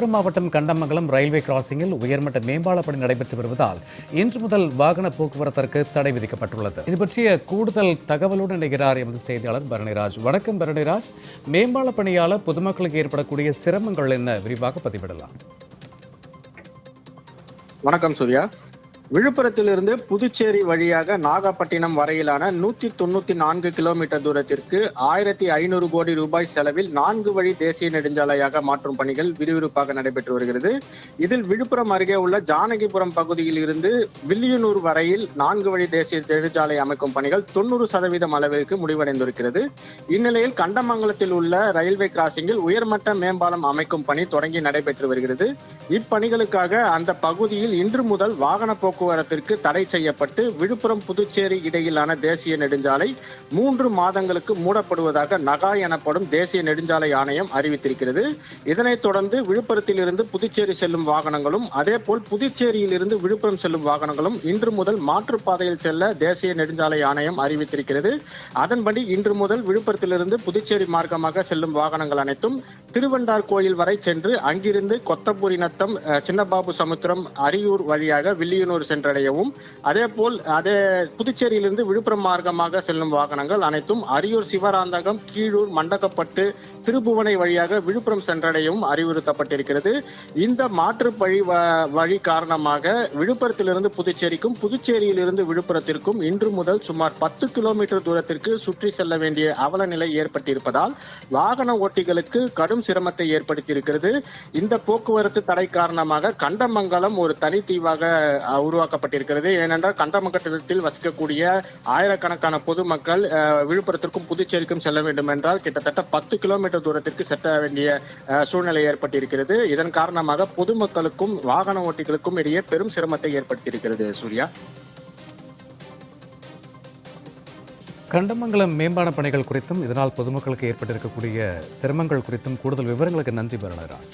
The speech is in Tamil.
விழுப்புரம் மாவட்டம் கண்டமங்கலம் ரயில்வே கிராசிங்கில் உயர்மட்ட மேம்பால பணி நடைபெற்று வருவதால் இன்று முதல் வாகன போக்குவரத்திற்கு தடை விதிக்கப்பட்டுள்ளது. இது பற்றிய கூடுதல் தகவலுடன் இணைகிறார் எமது செய்தியாளர் பரணிராஜ். வணக்கம் பரணிராஜ். மேம்பால பணியால் பொதுமக்களுக்கு ஏற்படக்கூடிய சிரமங்கள் என்ன? விரிவாக பதிவிடலாம். வணக்கம் சூர்யா. விழுப்புரத்திலிருந்து புதுச்சேரி வழியாக நாகப்பட்டினம் வரையிலான நூத்தி தொண்ணூத்தி நான்கு கிலோமீட்டர் தூரத்திற்கு ஆயிரத்தி ஐநூறு கோடி ரூபாய் செலவில் நான்கு வழி தேசிய நெடுஞ்சாலையாக மாற்றும் பணிகள் விறுவிறுப்பாக நடைபெற்று வருகிறது. இதில் விழுப்புரம் அருகே உள்ள ஜானகிபுரம் பகுதியில் இருந்து வில்லியனூர் வரையில் நான்கு வழி தேசிய நெடுஞ்சாலை அமைக்கும் பணிகள் தொண்ணூறு சதவீதம் அளவிற்கு முடிவடைந்திருக்கிறது. இந்நிலையில் கண்டமங்கலத்தில் உள்ள ரயில்வே கிராசிங்கில் உயர்மட்ட மேம்பாலம் அமைக்கும் பணி தொடங்கி நடைபெற்று வருகிறது. இப்பணிகளுக்காக அந்த பகுதியில் இன்று முதல் வாகன போக்குவரத்திற்கு தடை செய்யப்பட்டு விழுப்புரம் புதுச்சேரி இடையிலான தேசிய நெடுஞ்சாலை மூன்று மாதங்களுக்கு மூடப்படுவதாக நகா எனப்படும் தேசிய நெடுஞ்சாலை ஆணையம் அறிவித்திருக்கிறது. இதனைத் தொடர்ந்து விழுப்புரத்தில் இருந்து புதுச்சேரி செல்லும் வாகனங்களும் அதேபோல் புதுச்சேரியில் இருந்து விழுப்புரம் செல்லும் வாகனங்களும் இன்று முதல் மாற்றுப்பாதையில் செல்ல தேசிய நெடுஞ்சாலை ஆணையம் அறிவித்திருக்கிறது. அதன்படி இன்று முதல் விழுப்புரத்திலிருந்து புதுச்சேரி மார்க்கமாக செல்லும் வாகனங்கள் அனைத்தும் திருவண்டார் கோயில் வரை சென்று அங்கிருந்து கொத்தபுரி நத்தம் அஹ், சின்னபாபு சமுத்திரம் அரியூர் வழியாக வில்லியனூர் சென்றடையவும் அதே போல் அதே புதுச்சேரியிலிருந்து விழுப்புரம் மார்க்கமாக செல்லும் வாகனங்கள் அனைத்தும் அரியூர் சிவராந்தகம் கீழூர் மண்டகப்பட்டு திருபுவனை வழியாக விழுப்புரம் சென்றடையவும் அறிவுறுத்தப்பட்டிருக்கிறது. இந்த மாற்று வழி வ- வழி காரணமாக விழுப்புரத்திலிருந்து புதுச்சேரிக்கும் புதுச்சேரியிலிருந்து விழுப்புரத்திற்கும் இன்று முதல் சுமார் பத்து கிலோமீட்டர் தூரத்திற்கு சுற்றி செல்ல வேண்டிய அவல நிலை ஏற்பட்டிருப்பதால் வாகன ஓட்டிகளுக்கு கடும் சிரமத்தை ஏற்படுத்தியிருக்கிறது. இந்த போக்குவரத்து தடை காரணமாக கண்டமங்கலம் ஒரு தனித்தீவாக உருவாக்கப்பட்டிருக்கிறது. ஏனென்றால் கண்டமங்கலத்தில் வசிக்கக்கூடிய ஆயிரக்கணக்கான பொதுமக்கள் விழுப்புரத்திற்கும் புதுச்சேரிக்கும் செல்ல வேண்டும் என்றால் கிட்டத்தட்ட பத்து கிலோமீட்டர் தூரத்திற்கு செட்ட வேண்டிய சூழ்நிலை ஏற்பட்டிருக்கிறது. இதன் காரணமாக பொதுமக்களுக்கும் வாகன ஓட்டிகளுக்கும் இடையே பெரும் சிரமத்தை ஏற்படுத்தியிருக்கிறது சூர்யா. கண்டமங்கலம் மேம்பான பணிகள் குறித்தும் இதனால் பொதுமக்களுக்கு ஏற்பட்டிருக்கக்கூடிய சிரமங்கள் குறித்தும் கூடுதல் விவரங்களுக்கு நன்றி பெறுகிறார்